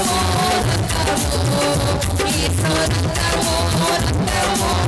Thank you.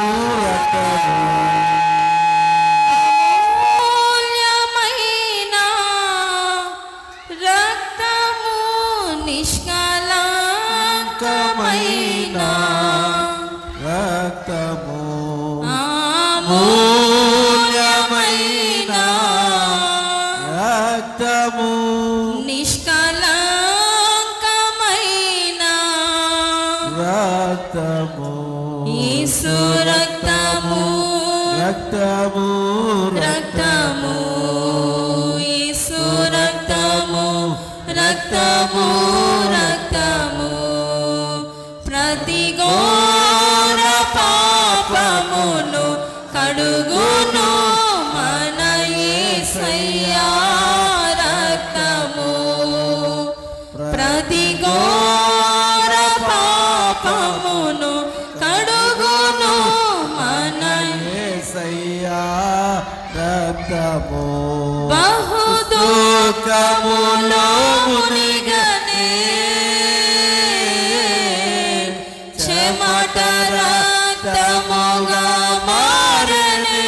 రక్తము అమూల్యమైన. రక్తము నిష్కలంకమైన రక్తము రక్తము రక్తము రక్తము গাবো বহুদো কামল মনে গানে ক্ষমাটা রাখতামগা মারনে।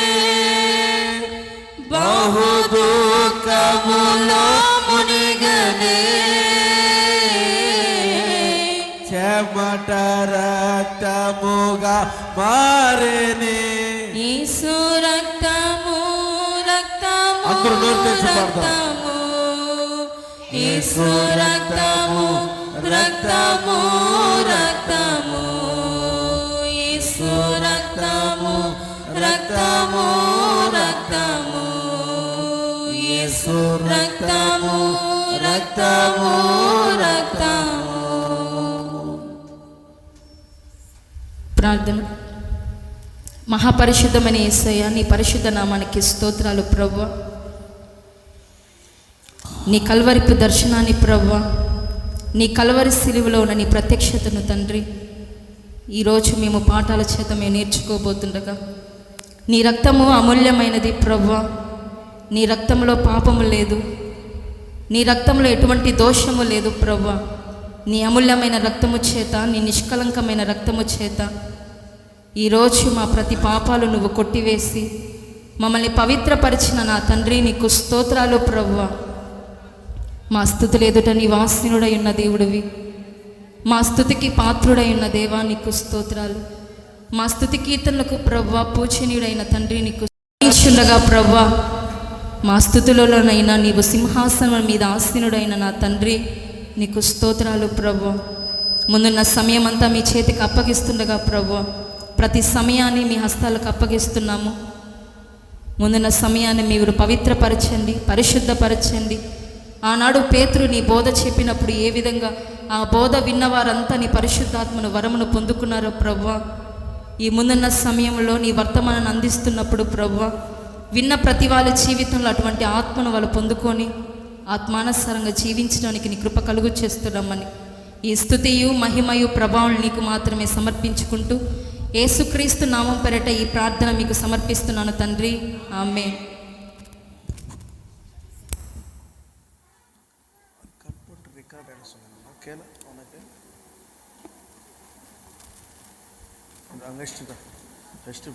বহুদো কামল అందరూ నోరు తెరిచి పాడదాం. రక్తము యేసు రక్తము రక్తము రక్తము యేసు రక్తము రక్తము రక్తము యేసు రక్తము రక్తము రక్తము ప్రార్థన మహాపరిశుద్ధమైన యేసయ్య నీ పరిశుద్ధ నామానికి స్తోత్రాలు ప్రవ్వ నీ కలవరిపు దర్శనాన్ని ప్రవ్వ. నీ కలవరి సిలువలో ఉన్న నీ ప్రత్యక్షతను తండ్రి. ఈరోజు మేము పాఠాల చేత మేము నేర్చుకోబోతుండగా. నీ రక్తము అమూల్యమైనది ప్రవ్వ. నీ రక్తంలో పాపము లేదు. నీ రక్తంలో ఎటువంటి దోషము లేదు ప్రవ్వ. నీ అమూల్యమైన రక్తము చేత నీ నిష్కలంకమైన రక్తము చేత. ఈరోజు మా ప్రతి పాపాలు నువ్వు కొట్టివేసి మమ్మల్ని పవిత్రపరిచిన నా తండ్రి నీకు స్తోత్రాలు ప్రవ్వ. మా స్థుతులు ఎదుట నీ వాసినుడై ఉన్న దేవుడివి. మా స్థుతికి పాత్రుడై ఉన్న దేవా నీకు స్తోత్రాలు. మా స్థుతి కీర్తనలకు ప్రవ్వ పూజనీయుడైన తండ్రి నీకు స్తుతించుండగా ప్రవ్వ. మా స్థుతులలోనైనా నీవు సింహాసనం మీద ఆసీనుడైన నా తండ్రి నీకు స్తోత్రాలు ప్రవ్వ. ముందున్న సమయం అంతా మీ చేతికి అప్పగిస్తుండగా ప్రవ్వ. ప్రతి సమయాన్ని మీ హస్తాలకు అప్పగిస్తున్నాము. ముందున్న సమయాన్ని మీరు పవిత్రపరచండి పరిశుద్ధపరచండి. ఆనాడు పేతురు నీ బోధ చెప్పినప్పుడు ఏ విధంగా ఆ బోధ విన్నవారంతా నీ పరిశుద్ధాత్మను వరమును పొందుకున్నారో ప్రవ్వా? ఈ ముందున్న సమయంలో నీ వర్తమానాన్ని అందిస్తున్నప్పుడు ప్రభ్వ విన్న ప్రతి వాళ్ళ జీవితంలో అటువంటి ఆత్మను వాళ్ళు పొందుకొని ఆత్మానుసారంగా జీవించడానికి నీ కృప కలుగు చేస్తున్నామని ఈ స్థుతియు మహిమయు ప్రభావం నీకు మాత్రమే సమర్పించుకుంటూ ఏసుక్రీస్తు నామం పెరట ఈ ప్రార్థన మీకు సమర్పిస్తున్నాను తండ్రి. ఆమె నెక్స్ట్ నెక్స్ట్